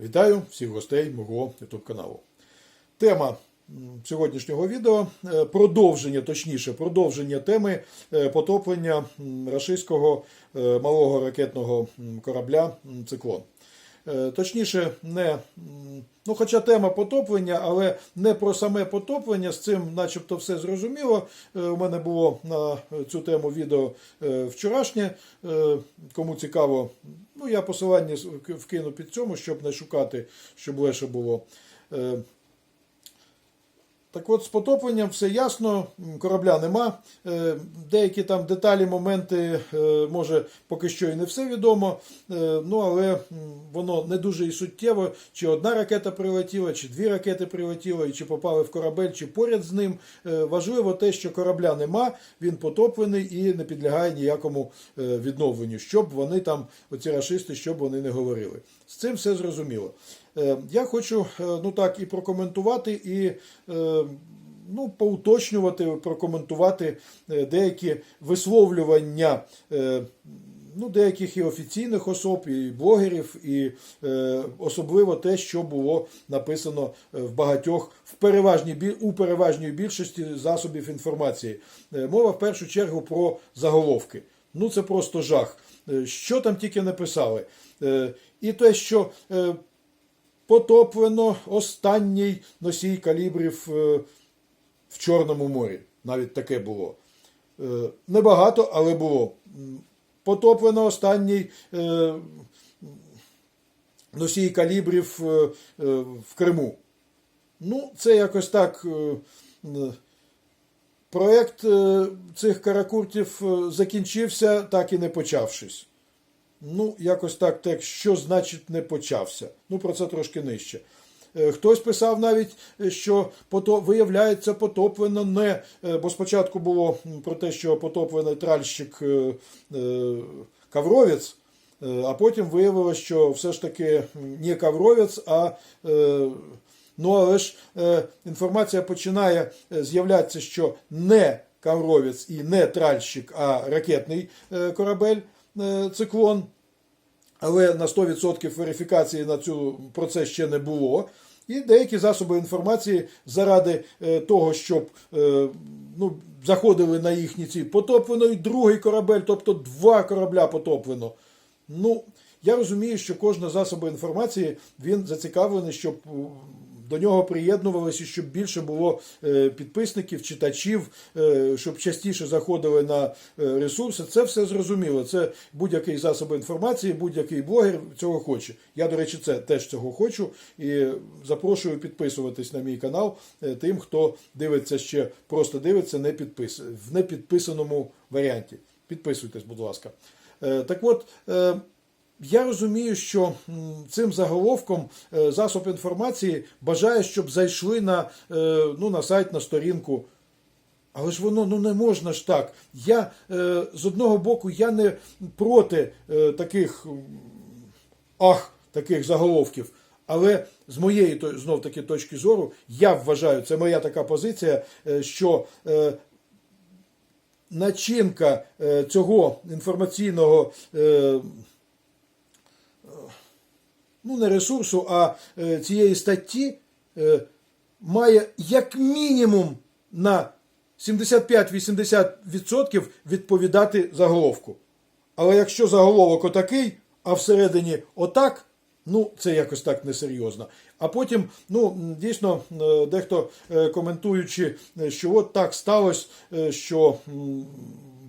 Вітаю всіх гостей мого YouTube каналу. Тема сьогоднішнього відео е, продовження, точніше, продовження теми е, потоплення рашистського е, малого ракетного корабля Циклон. Е, Точніше, не, ну, хоча тема потоплення, але не про саме потоплення, з цим начебто все зрозуміло. Е, У мене було на цю тему відео е, вчорашнє. Кому цікаво, ну я посилання вкину під цьому, щоб не шукати, щоб легше було. Так от, з потопленням все ясно, корабля нема. Е, Деякі там деталі, моменти, е, може, поки що і не все відомо. Е, Ну, але воно не дуже і суттєво, чи одна ракета прилетіла, чи дві ракети прилетіли, і чи попали в корабель, чи поряд з ним. Важливо те, що корабля нема, він потоплений і не підлягає ніякому відновленню, щоб вони там, оці рашисти, щоб вони не говорили. З цим все зрозуміло. Е, Я хочу е, ну так і прокоментувати, і е, ну, поуточнювати, прокоментувати деякі висловлювання. Ну, деяких і офіційних особ, і блогерів, і особливо те, що було написано в багатьох переважній у переважній більшості засобів інформації. Мова в першу чергу про заголовки. Ну це просто жах. Що там тільки написали? І те, що потоплено останній носій калібрів е, в Чорному морі. Навіть таке було. Е, Небагато, але було. Потоплено останній е, носій калібрів в Криму. Ну, це якось так. е, цих каракуртів закінчився, так і не почавшись. Ну, якось так текст, що значить не почався. Ну, про це трошки нижче. Е, Хтось писав навіть, е, що пото, виявляється, потоплено не. е, Бо спочатку було про те, що потоплений тральщик Кавровець, а потім виявилося, що все ж таки не Кавровець, а. Ну, але ж інформація починає з'являтися, що не Кавровець і не тральщик, а ракетний корабель циклон. Але на 100% верифікації на цю про це ще не було. І деякі засоби інформації заради е, того, щоб е, ну, заходили на їхні ці потоплено і другий корабель, тобто два корабля потоплено. Ну, я розумію, що кожен засоб інформації він зацікавлений, щоб е, до нього приєднувалися, щоб більше було е, підписників, читачів, е, щоб частіше заходили на е, ресурси. Це все зрозуміло. Це будь-який засоб інформації, будь-який блогер цього хоче. Я, до речі, це теж цього хочу і запрошую підписуватись на мій канал тим, хто дивиться ще, просто дивиться не підпис... в непідписаному варіанті. Підписуйтесь, будь ласка. Так от. Я розумію, що цим заголовком е, засоб інформації бажає, щоб зайшли на, е, ну, на сайт, на сторінку. Але ж воно ну не можна ж так. Я е, з одного боку я не проти таких ах, таких заголовків. Але з моєї знов таки точки зору, я вважаю, це моя така позиція, що начинка цього інформаційного. Ну не ресурсу, а е, цієї статті е, має як мінімум на 75-80% відповідати заголовку. Але якщо заголовок отакий, а всередині отак, ну це якось так несерйозно. А потім, ну дійсно, е, дехто коментуючи, що от так сталося, що.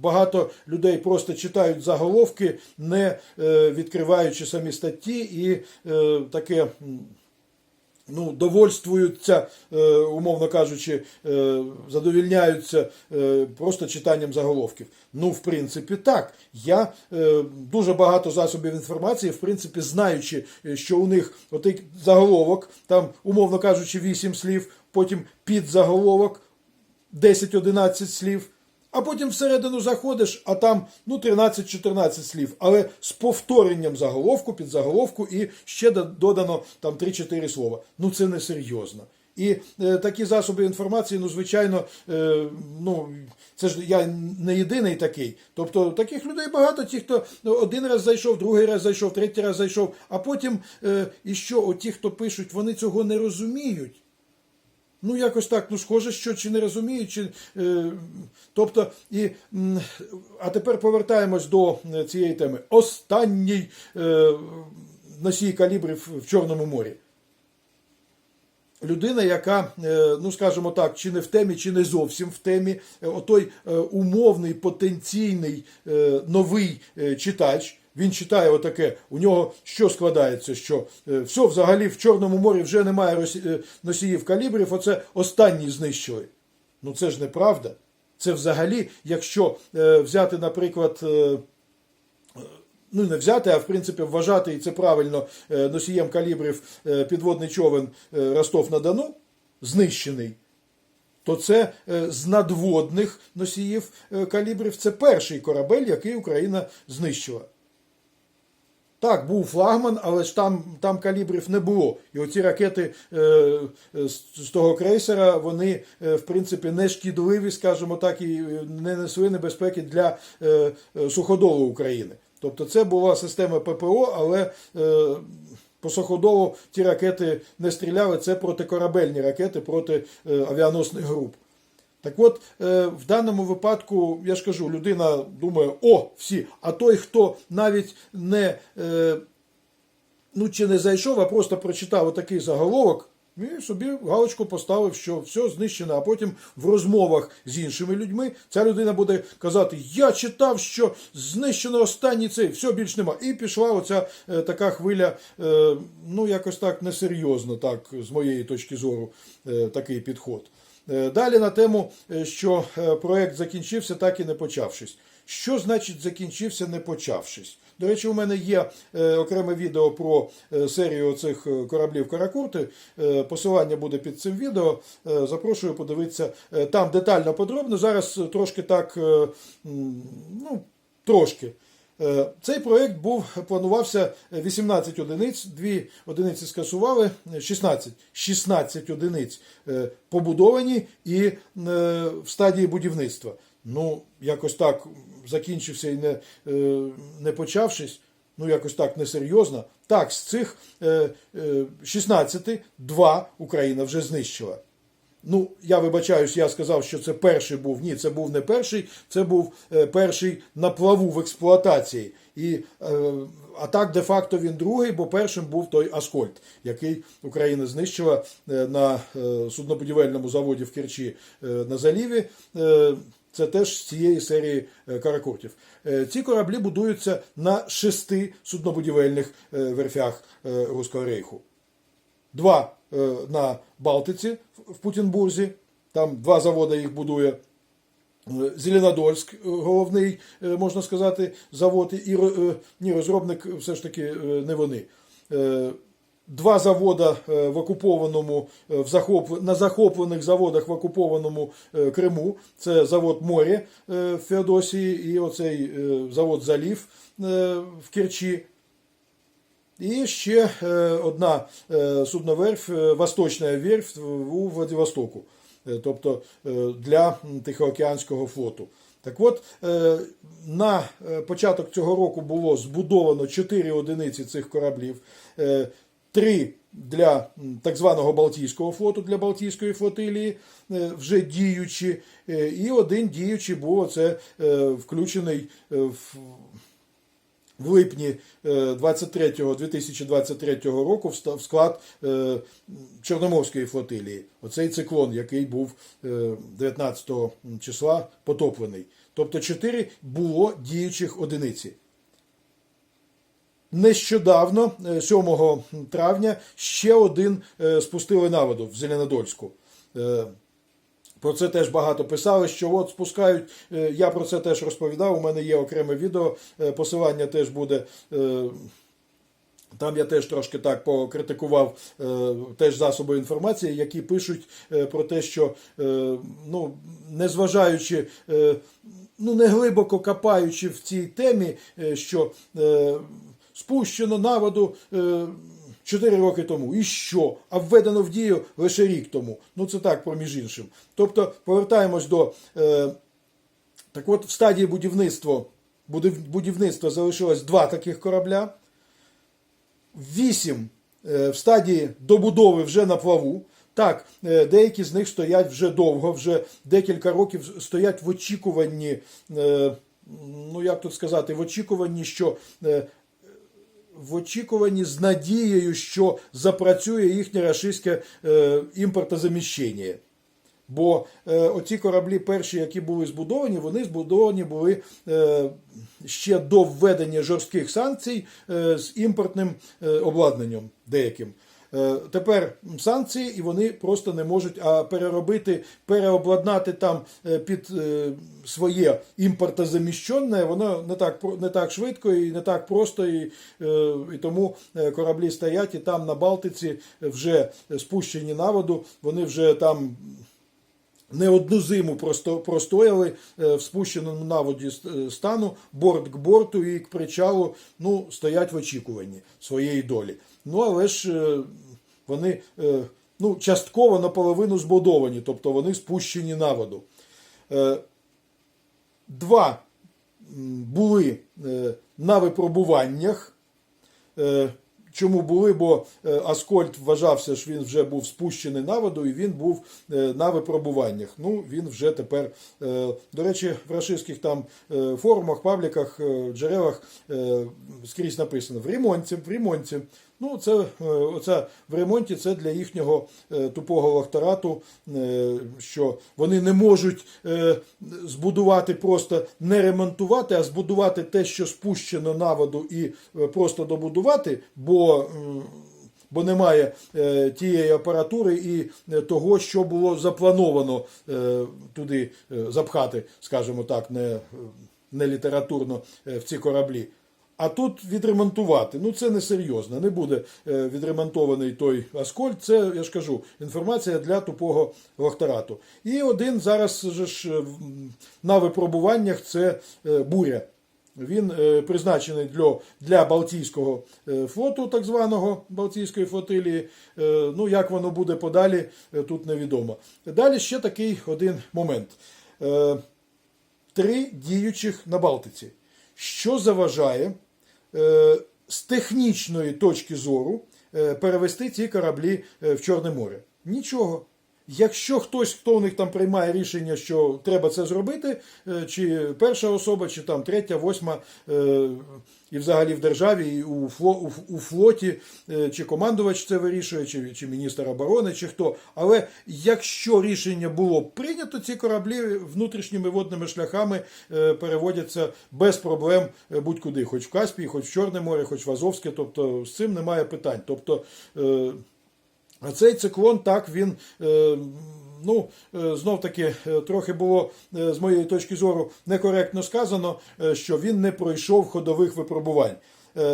Багато людей просто читають заголовки, не е, відкриваючи самі статті, і е, таке ну, довольствуються, е, умовно кажучи, задовільняються просто читанням заголовків. Ну, в принципі, так. Я дуже багато засобів інформації, в принципі, знаючи, що у них отий заголовок, там, умовно кажучи, 8 слів, потім підзаголовок, 10-11 слів. А потім всередину заходиш, а там ну 13-14 слів, але з повторенням заголовку, підзаголовку і ще додано там 3-4 слова. Ну це не серйозно. І е, такі засоби інформації, ну, звичайно, е, ну, це ж я не єдиний такий. Тобто таких людей багато, ті, хто один раз зайшов, другий раз зайшов, третій раз зайшов, а потім е, і що, от ті, хто пишуть, вони цього не розуміють. Ну, якось так, ну схоже, що чи не розуміють, чи, е, тобто, і, а тепер повертаємось до е, цієї теми. Останній е, носій калібрів в Чорному морі. Людина, яка, е, ну скажімо так, чи не в темі, чи не зовсім в темі, е, отой умовний потенційний новий читач. Він читає отаке, у нього що складається, що е, все взагалі в Чорному морі вже немає е, носіїв калібрів, оце останні знищили. Ну це ж неправда. Це взагалі, якщо е, взяти, наприклад, ну не взяти, а в принципі вважати, і це правильно, носієм калібрів підводний човен Ростов-на-Дону, знищений, то це з надводних носіїв калібрів це перший корабель, який Україна знищила. Так, був флагман, але ж там, там калібрів не було. І оці ракети е, е, з, того крейсера, вони, е, в принципі, не шкідливі, скажімо так, і е, не несли небезпеки для е, суходолу України. Тобто це була система ППО, але е, по суходолу ті ракети не стріляли. Це протикорабельні ракети проти е, авіаносних груп. Так от, е, в даному випадку, я ж кажу, людина думає, о, всі, а той, хто навіть не, е, ну, чи не зайшов, а просто прочитав отакий заголовок, і собі галочку поставив, що все знищено, а потім в розмовах з іншими людьми ця людина буде казати: Я читав, що знищено останній цей, все більш нема. І пішла оця е, така хвиля, е, ну якось так несерйозно, так, з моєї точки зору, е, такий підход. Е, Далі на тему, е, що е, проект закінчився, так і не почавшись. Що значить закінчився, не почавшись? До речі, у мене є окреме відео про серію цих кораблів Каракурти. Посилання буде під цим відео. Запрошую подивитися там детально подробно. Зараз трошки так, ну, трошки. Е, Цей проєкт був планувався 18 одиниць, дві одиниці скасували, 16, 16 одиниць е, побудовані і е, в стадії будівництва. Ну, якось так закінчився і не, е, не почавшись, ну якось так несерйозно. Так, з цих е, е, 16 два Україна вже знищила. Ну, я вибачаюсь, я сказав, що це перший був. Ні, це був не перший, це був е, перший на плаву в експлуатації. І, е, а так, де-факто він другий, бо першим був той Аскольд, який Україна знищила е, на суднобудівельному заводі в Керчі на заліві. Це теж з цієї серії каракуртів. Ці кораблі будуються на шести суднобудівельних верфях Руського рейху два е, на Балтиці в- Путінбурзі, там два заводи їх будує. Е, Зеленодольськ, е, головний, можна сказати, завод, і ні, розробник все ж таки не вони. Два завода в окупованому в захоп, на захоплених заводах в окупованому Криму. Це завод Морі е, в Феодосії і оцей завод Залів в Керчі. І ще е, одна е, судноверфь, е, Восточна верфь у Владивостоку, тобто для Тихоокеанського флоту. Так от, на початок цього року було збудовано 4 одиниці цих кораблів, е, 3 для так званого Балтійського флоту, для Балтійської флотилії, вже діючі, і один діючий був оце е, включений в в липні е, 23 2023 року в склад е, Чорноморської флотилії. Оцей циклон, який був е, 19 числа потоплений. Тобто 4 було діючих одиниці. Нещодавно, е, 7 травня, ще один е, спустили на воду в Зеленодольську. Про це теж багато писали, що от спускають. е, Я про це теж розповідав. У мене є окреме відео. е, Посилання теж буде. е, Там я теж трошки так покритикував теж засоби інформації, які пишуть про те, що ну, незважаючи, ну не глибоко копаючи в цій темі, що спущено на воду. 4 роки тому. І що? А введено в дію лише рік тому. Ну це так, проміж іншим. Тобто, повертаємось до. Е, так от, в стадії будівництва, будівництва залишилось два таких корабля. Вісім е, в стадії добудови вже на плаву. Так, е, деякі з них стоять вже довго, вже декілька років стоять в очікуванні, е, ну як тут сказати, в очікуванні, що в очікуванні з надією, що запрацює їхнє рашистське е, імпортозаміщення. Бо е, оці кораблі, перші, які були збудовані, вони збудовані були е, ще до введення жорстких санкцій е, з імпортним е, обладнанням деяким. Е, тепер санкції, і вони просто не можуть а переробити, переобладнати там е, під е, своє імпортозаміщенне, воно не так не так швидко і не так просто, і, і тому кораблі стоять і там на Балтиці вже спущені на воду, вони вже там не одну зиму просто простояли в спущеному на воді стану, борт к борту і к причалу ну, стоять в очікуванні своєї долі. Ну, але ж вони е, ну, частково наполовину збудовані, тобто вони спущені на воду. Е, Два були е, на випробуваннях. Чому були? Бо Аскольд вважався, що він вже був спущений на воду, і він був на випробуваннях. Ну, він вже тепер, до речі, в рашистських там форумах, пабліках, джерелах скрізь написано в ремонті, в ремонті. Ну, це е, оце в ремонті це для їхнього е, тупого лахтарату, е, що вони не можуть збудувати просто не ремонтувати, а збудувати те, що спущено на воду, і просто добудувати, бо. Бо немає тієї апаратури і того, що було заплановано туди запхати, скажімо так, не, не літературно в ці кораблі. А тут відремонтувати. Ну це не серйозно. Не буде е, відремонтований той Аскольд. Це я ж кажу, інформація для тупого лахтарату. І один зараз же ж е, на випробуваннях це е, буря. Він призначений для, для Балтійського флоту, так званого Балтійської флотилії. Ну, як воно буде подалі, тут невідомо. Далі ще такий один момент. Три діючих на Балтиці. Що заважає з технічної точки зору е, перевести ці кораблі е, в Чорне море? Нічого. Якщо хтось, хто у них там приймає рішення, що треба це зробити, е, чи перша особа, чи там третя, восьма, е, і взагалі в державі, і у флоті, е, чи командувач це вирішує, чи, чи міністр оборони, чи хто. Але якщо рішення було прийнято, ці кораблі внутрішніми водними шляхами переводяться без проблем будь-куди, хоч в Каспій, хоч в Чорне море, хоч в Азовське. Тобто з цим немає питань. Тобто. А цей циклон так він. Е, Ну, е, знов таки, е, трохи було е, з моєї точки зору некоректно сказано, що він не пройшов ходових випробувань.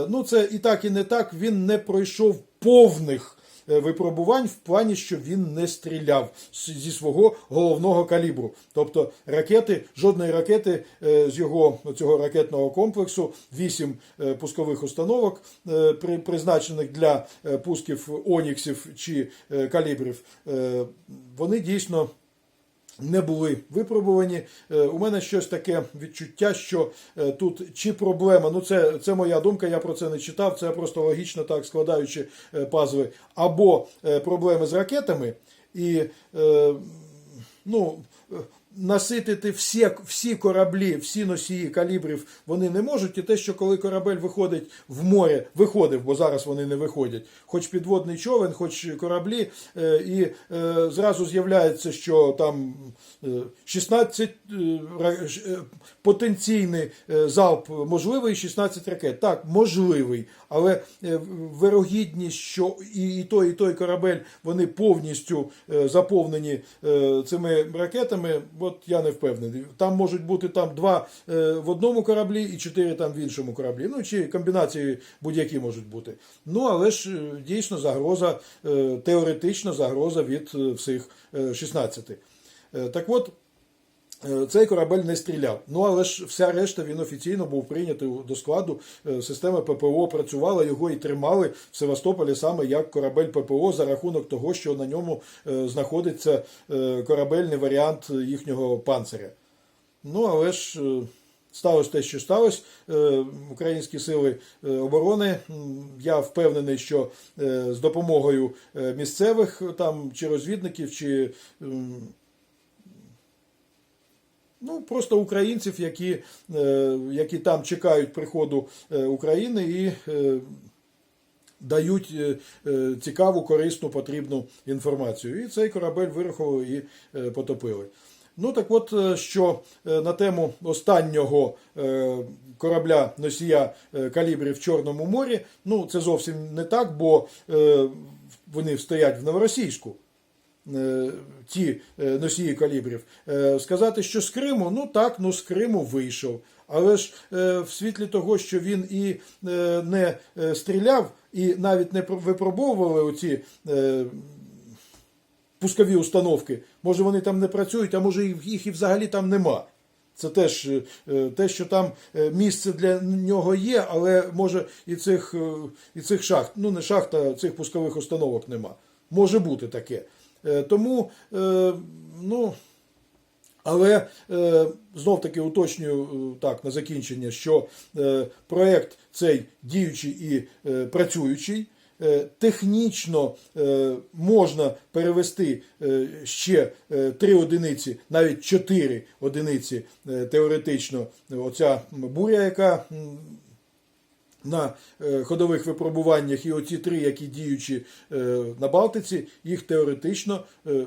Ну, це і так, і не так. Він не пройшов повних випробувань в плані, що він не стріляв зі свого головного калібру. Тобто ракети, жодної ракети е, з його цього ракетного комплексу, вісім е, пускових установок, е, при- призначених для е, пусків оніксів чи е, калібрів, е, вони дійсно не були випробувані. Е, У мене щось таке відчуття, що е, тут чи проблема, ну це, це моя думка, я про це не читав, це просто логічно так складаючи пазви. пазли, або е, проблеми з ракетами, і е, ну, е, наситити всі, всі кораблі, всі носії калібрів вони не можуть. І те, що коли корабель виходить в море, виходив, бо зараз вони не виходять, хоч підводний човен, хоч кораблі, е, і е, зразу з'являється, що там е, 16 е, потенційний залп можливий, 16 ракет. Так, можливий, але вирогідність, що і, той, і той корабель вони повністю заповнені цими ракетами, от я не впевнений. Там можуть бути там два е, в одному кораблі і чотири там в іншому кораблі. Ну чи комбінації будь-які можуть бути. Ну але ж е, дійсно загроза, е, теоретична загроза від всіх е, 16. Е, Так от. Е, Цей корабель не стріляв. Ну але ж вся решта він офіційно був прийнятий до складу е, системи ППО. Працювала його і тримали в Севастополі саме як корабель ППО за рахунок того, що на ньому е, знаходиться корабельний варіант їхнього панциря. Ну але ж. Сталося те, що сталося. Українські сили оборони. Я впевнений, що з допомогою місцевих там чи розвідників, чи ну, просто українців, які, е, які там чекають приходу е, України і е, дають цікаву, корисну, потрібну інформацію. І цей корабель вирахували і потопили. Ну так от, що на тему останнього корабля носія калібрів в Чорному морі, ну це зовсім не так, бо вони стоять в Новоросійську ті е, носії калібрів. Е, Сказати, що з Криму, ну так, ну з Криму вийшов. Але ж е, в світлі того, що він і е, не е, стріляв, і навіть не випробовували оці е, пускові установки, може вони там не працюють, а може їх- і взагалі там нема. Це теж е, е, те, що там е, місце для нього є, але може і цих, е, і цих шахт, ну не шахт, а цих пускових установок нема. Може бути таке. Е, Тому, е, ну, але е, знов таки уточнюю так на закінчення, що проект цей діючий і працюючий. Технічно можна перевести ще три одиниці, навіть чотири одиниці теоретично. Оця буря, яка на е, ходових випробуваннях, і оці три, які діючі е, на Балтиці, їх теоретично, е,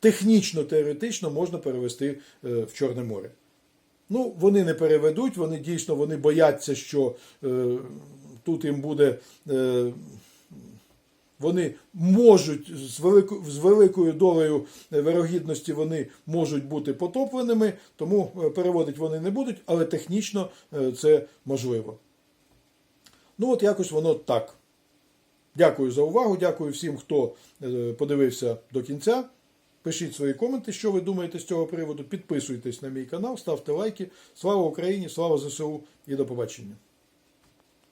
технічно теоретично можна перевести в Чорне море. Ну, вони не переведуть, вони дійсно вони бояться, що е, тут їм буде. Е, вони можуть з, велико, з великою долею вирогідності вони можуть бути потопленими, тому переводити вони не будуть, але технічно це можливо. Ну, от якось воно так. Дякую за увагу. Дякую всім, хто е, подивився до кінця. Пишіть свої коменти, що ви думаєте з цього приводу. Підписуйтесь на мій канал, ставте лайки. Слава Україні, слава ЗСУ і до побачення.